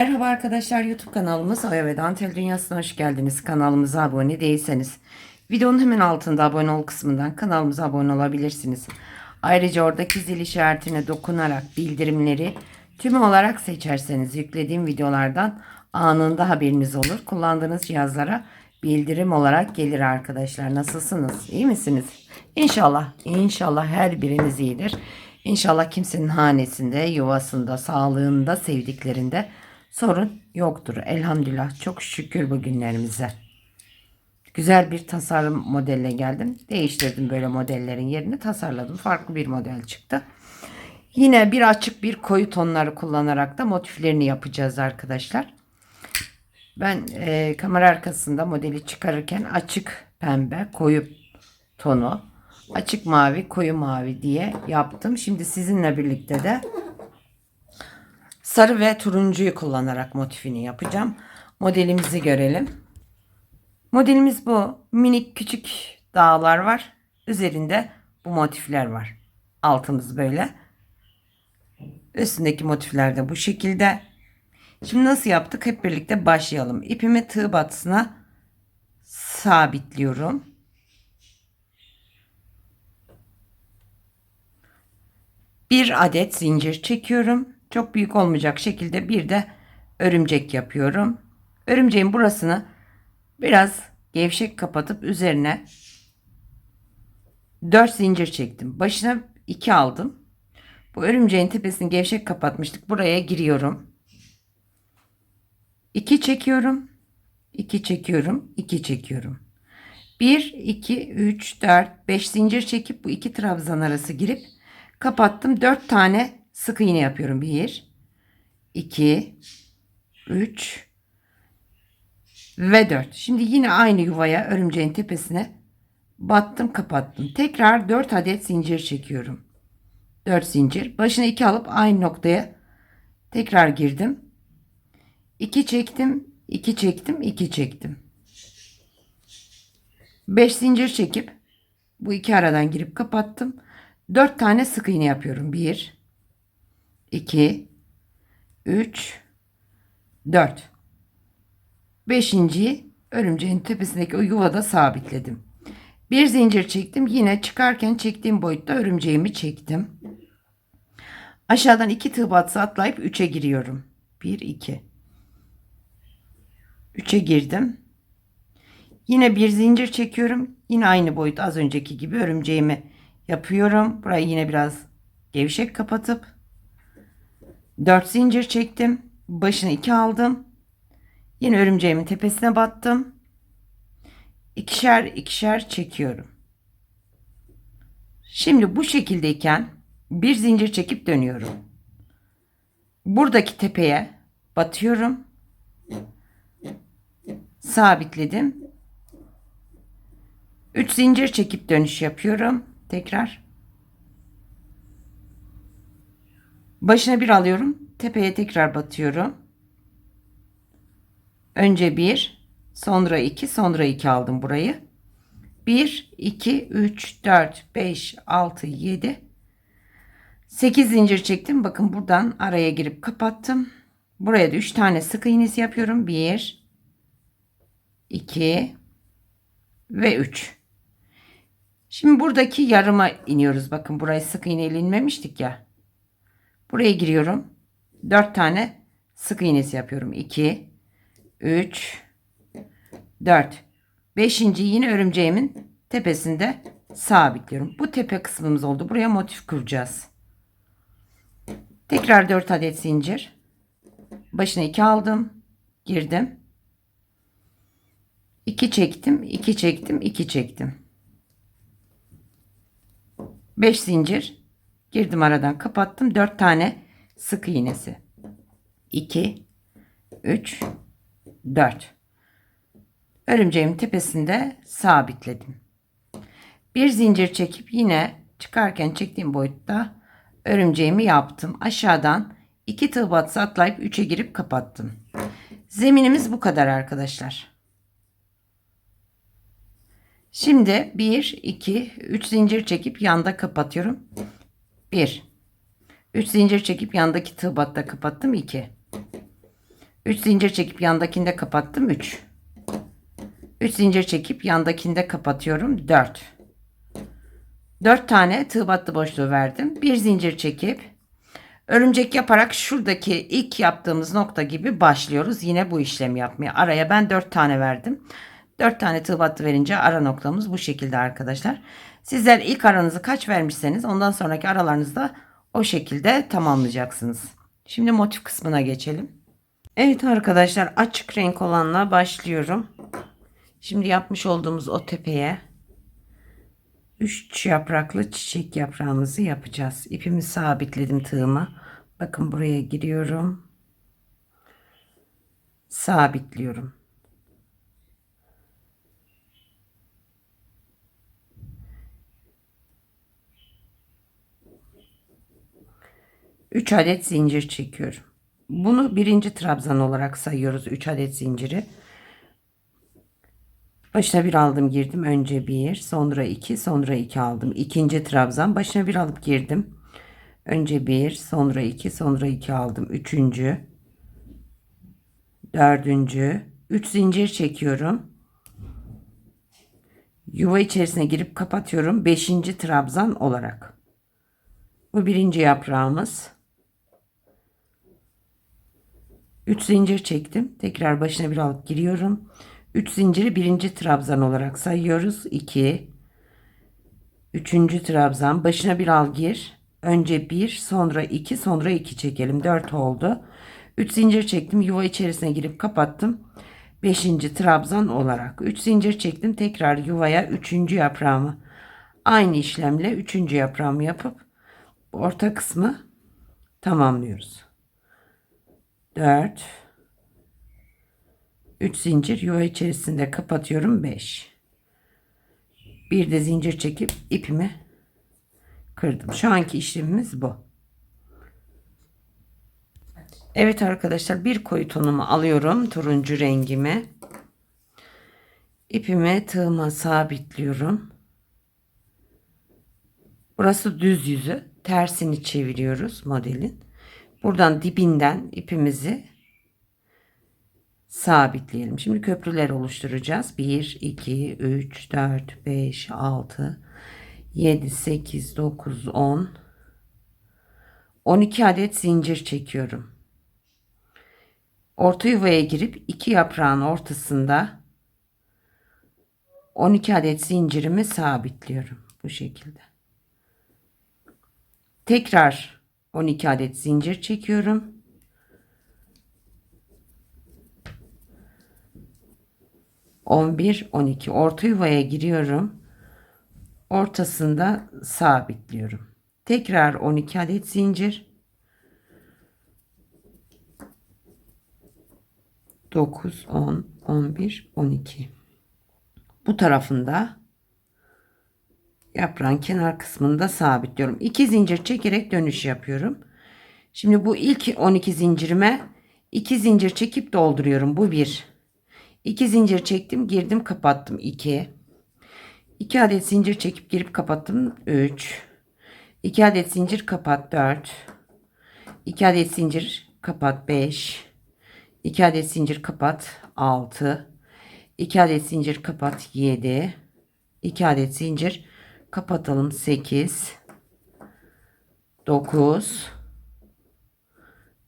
Merhaba arkadaşlar YouTube kanalımız Oya ve Dantel Dünyası'na hoş geldiniz. Kanalımıza abone değilseniz videonun hemen altında abone ol kısmından kanalımıza abone olabilirsiniz. Ayrıca oradaki zil işaretine dokunarak bildirimleri tüm olarak seçerseniz yüklediğim videolardan anında haberiniz olur. Kullandığınız cihazlara bildirim olarak gelir arkadaşlar. Nasılsınız? İyi misiniz? İnşallah, inşallah her biriniz iyidir. İnşallah kimsenin hanesinde, yuvasında, sağlığında, sevdiklerinde sorun yoktur. Elhamdülillah çok şükür bugünlerimize. Güzel bir tasarım modelle geldim. Değiştirdim böyle modellerin yerini tasarladım. Farklı bir model çıktı. Yine bir açık bir koyu tonları kullanarak da motiflerini yapacağız arkadaşlar. Ben e, kamera arkasında modeli çıkarırken açık pembe, koyu tonu, açık mavi, koyu mavi diye yaptım. Şimdi sizinle birlikte de sarı ve turuncuyu kullanarak motifini yapacağım. Modelimizi görelim. Modelimiz bu. Minik küçük dağlar var. Üzerinde bu motifler var. Altımız böyle. Üstündeki motifler de bu şekilde. Şimdi nasıl yaptık? Hep birlikte başlayalım. İpimi tığ batısına sabitliyorum. Bir adet zincir çekiyorum. Çok büyük olmayacak şekilde bir de örümcek yapıyorum. Örümceğin burasını biraz gevşek kapatıp üzerine 4 zincir çektim. Başına 2 aldım. Bu örümceğin tepesini gevşek kapatmıştık. Buraya giriyorum. 2 çekiyorum. 2 çekiyorum. 2 çekiyorum. 1, 2, 3, 4, 5 zincir çekip bu iki trabzan arası girip kapattım. 4 tane sık iğne yapıyorum. 1, 2, 3 ve 4. Şimdi yine aynı yuvaya örümceğin tepesine battım kapattım. Tekrar 4 adet zincir çekiyorum. 4 zincir. Başına 2 alıp aynı noktaya tekrar girdim. 2 çektim, 2 çektim, 2 çektim. 5 zincir çekip bu iki aradan girip kapattım. 4 tane sık iğne yapıyorum. 1 2 3 4 Beşinciyi örümceğin tepesindeki o yuvada sabitledim. Bir zincir çektim. Yine çıkarken çektiğim boyutta örümceğimi çektim. Aşağıdan iki tığ batısı atlayıp 3'e giriyorum. 1 2 3'e girdim. Yine bir zincir çekiyorum. Yine aynı boyut az önceki gibi örümceğimi yapıyorum. Burayı yine biraz gevşek kapatıp 4 zincir çektim. Başına 2 aldım. Yine örümceğimin tepesine battım. İkişer ikişer çekiyorum. Şimdi bu şekildeyken bir zincir çekip dönüyorum. Buradaki tepeye batıyorum. Sabitledim. 3 zincir çekip dönüş yapıyorum. Tekrar. Başına bir alıyorum. Tepeye tekrar batıyorum. Önce 1, sonra 2, sonra 2 aldım burayı. 1, 2, 3, 4, 5, 6, 7, 8 zincir çektim. Bakın buradan araya girip kapattım. Buraya da 3 tane sık iğnesi yapıyorum. 1, 2 ve 3. Şimdi buradaki yarıma iniyoruz. Bakın burayı sık iğneyle inmemiştik ya. Buraya giriyorum. 4 tane sık iğnesi yapıyorum. 2 3 4 5. yine örümceğimin tepesinde sabitliyorum. Bu tepe kısmımız oldu. Buraya motif kuracağız. Tekrar 4 adet zincir. Başına 2 aldım. Girdim. 2 çektim, 2 çektim, 2 çektim. 5 zincir girdim aradan kapattım. 4 tane sık iğnesi. 2 3 4 Örümceğimin tepesinde sabitledim. Bir zincir çekip yine çıkarken çektiğim boyutta örümceğimi yaptım. Aşağıdan 2 tığ batısı atlayıp 3'e girip kapattım. Zeminimiz bu kadar arkadaşlar. Şimdi 1, 2, 3 zincir çekip yanda kapatıyorum. 1, 3 zincir çekip yandaki tığ kapattım. 2, 3 zincir çekip yandakinde kapattım 3. 3 zincir çekip yandakinde kapatıyorum 4. 4 tane tığ battı boşluğu verdim. Bir zincir çekip örümcek yaparak şuradaki ilk yaptığımız nokta gibi başlıyoruz. Yine bu işlemi yapmaya. Araya ben 4 tane verdim. 4 tane tığ battı verince ara noktamız bu şekilde arkadaşlar. Sizler ilk aranızı kaç vermişseniz ondan sonraki aralarınızda o şekilde tamamlayacaksınız. Şimdi motif kısmına geçelim. Evet arkadaşlar açık renk olanla başlıyorum. Şimdi yapmış olduğumuz o tepeye 3 yapraklı çiçek yaprağımızı yapacağız. İpimi sabitledim tığıma. Bakın buraya giriyorum. Sabitliyorum. Üç adet zincir çekiyorum. Bunu birinci trabzan olarak sayıyoruz. 3 adet zinciri. Başına bir aldım girdim. Önce bir, sonra iki, sonra iki aldım. İkinci trabzan. Başına bir alıp girdim. Önce bir, sonra iki, sonra iki aldım. Üçüncü, dördüncü, üç zincir çekiyorum. Yuva içerisine girip kapatıyorum. Beşinci trabzan olarak. Bu birinci yaprağımız. 3 zincir çektim. Tekrar başına bir alıp giriyorum. 3 zinciri birinci trabzan olarak sayıyoruz. 2 3. trabzan başına bir al gir. Önce 1 sonra 2 sonra 2 çekelim. 4 oldu. 3 zincir çektim. Yuva içerisine girip kapattım. 5. trabzan olarak 3 zincir çektim. Tekrar yuvaya 3. yaprağımı aynı işlemle 3. yaprağımı yapıp orta kısmı tamamlıyoruz. 4 3 zincir yuva içerisinde kapatıyorum. 5 bir de zincir çekip ipimi kırdım. Şu anki işlemimiz bu. Evet arkadaşlar bir koyu tonumu alıyorum. Turuncu rengimi. İpimi tığıma sabitliyorum. Burası düz yüzü. Tersini çeviriyoruz modelin Buradan dibinden ipimizi sabitleyelim. Şimdi köprüler oluşturacağız. 1, 2, 3, 4, 5, 6, 7, 8, 9, 10, 12 adet zincir çekiyorum. Orta yuvaya girip iki yaprağın ortasında 12 adet zincirimi sabitliyorum. Bu şekilde. Tekrar 12 adet zincir çekiyorum. On bir, on iki. Orta yuvaya giriyorum. Ortasında sabitliyorum. Tekrar 12 adet zincir. 9, 10, 11, 12. Bu tarafında yaprağın kenar kısmında sabitliyorum. 2 zincir çekerek dönüş yapıyorum. Şimdi bu ilk 12 zincirime 2 zincir çekip dolduruyorum. Bu 1. 2 zincir çektim, girdim, kapattım. 2. 2 adet zincir çekip girip kapattım. 3. 2 adet zincir kapat 4. 2 adet zincir kapat 5. 2 adet zincir kapat 6. 2 adet zincir kapat 7. 2 adet zincir Kapatalım. 8 9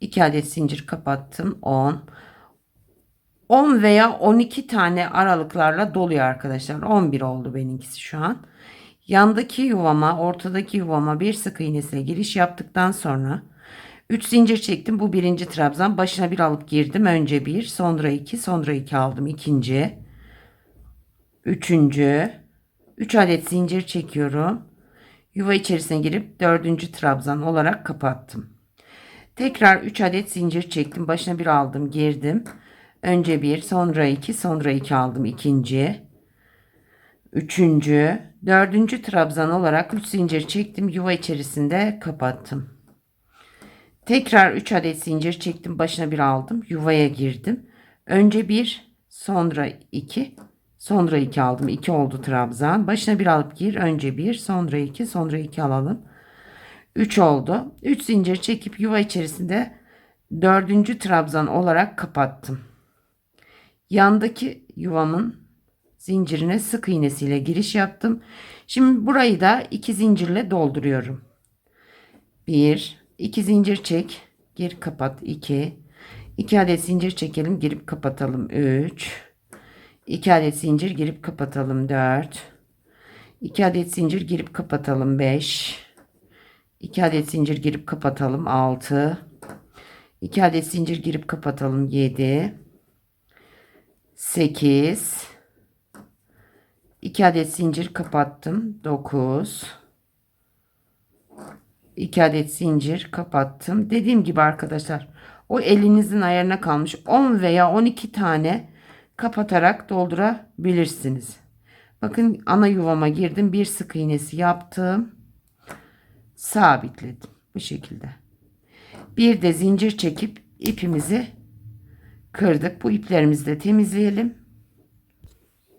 2 adet zincir kapattım. 10 10 veya 12 tane aralıklarla doluyor arkadaşlar. 11 oldu benimkisi şu an. Yandaki yuvama ortadaki yuvama bir sık iğnesiyle giriş yaptıktan sonra 3 zincir çektim. Bu birinci trabzan. Başına bir alıp girdim. Önce bir sonra iki sonra iki aldım. İkinci. Üçüncü 3 adet zincir çekiyorum. Yuva içerisine girip 4. trabzan olarak kapattım. Tekrar 3 adet zincir çektim. Başına bir aldım, girdim. Önce bir, sonra iki, sonra iki aldım. ikinci, üçüncü, dördüncü trabzan olarak 3 zincir çektim. Yuva içerisinde kapattım. Tekrar 3 adet zincir çektim. Başına bir aldım. Yuvaya girdim. Önce bir, sonra iki, Sonra 2 aldım. 2 oldu trabzan. Başına bir alıp gir. Önce 1, sonra 2, sonra 2 alalım. 3 oldu. 3 zincir çekip yuva içerisinde dördüncü trabzan olarak kapattım. Yandaki yuvamın zincirine sık iğnesiyle giriş yaptım. Şimdi burayı da iki zincirle dolduruyorum. 1 2 zincir çek, gir kapat 2 2 adet zincir çekelim, girip kapatalım 3 2 adet zincir girip kapatalım. 4 2 adet zincir girip kapatalım. 5 2 adet zincir girip kapatalım. 6 2 adet zincir girip kapatalım. 7 8 2 adet zincir kapattım. 9 2 adet zincir kapattım. Dediğim gibi arkadaşlar o elinizin ayarına kalmış 10 veya 12 tane kapatarak doldurabilirsiniz bakın ana yuvama girdim bir sık iğnesi yaptım sabitledim bu şekilde bir de zincir çekip ipimizi kırdık bu iplerimizi de temizleyelim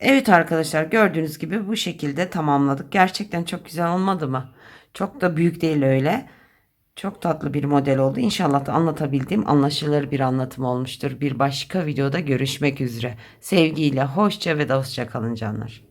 Evet arkadaşlar gördüğünüz gibi bu şekilde tamamladık. Gerçekten çok güzel olmadı mı? Çok da büyük değil öyle. Çok tatlı bir model oldu. İnşallah da anlatabildiğim anlaşılır bir anlatım olmuştur. Bir başka videoda görüşmek üzere. Sevgiyle hoşça ve dostça kalın canlar.